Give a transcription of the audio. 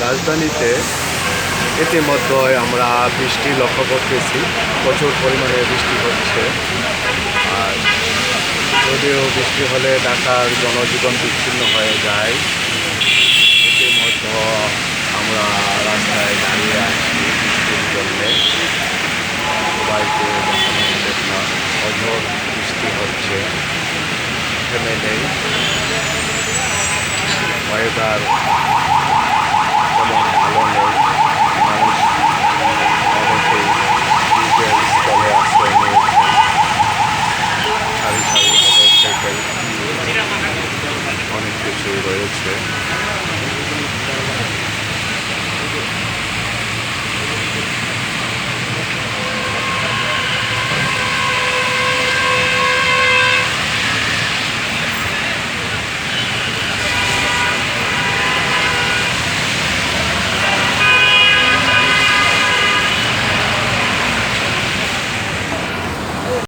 রাজধানীতে ইতিমধ্যে আমরা বৃষ্টি লক্ষ্য করতেছি। প্রচুর পরিমাণে বৃষ্টি হচ্ছে। আর যদিও বৃষ্টি হলে ঢাকার জনজীবন বিচ্ছিন্ন হয়ে যায়, ইতিমধ্যে আমরা রাস্তায় দাঁড়িয়ে আছি বৃষ্টির জন্যে। সবাইকে অঝোর বৃষ্টি হচ্ছে। থেমে নেই। ওয়েদার જેવું રહ્યો છે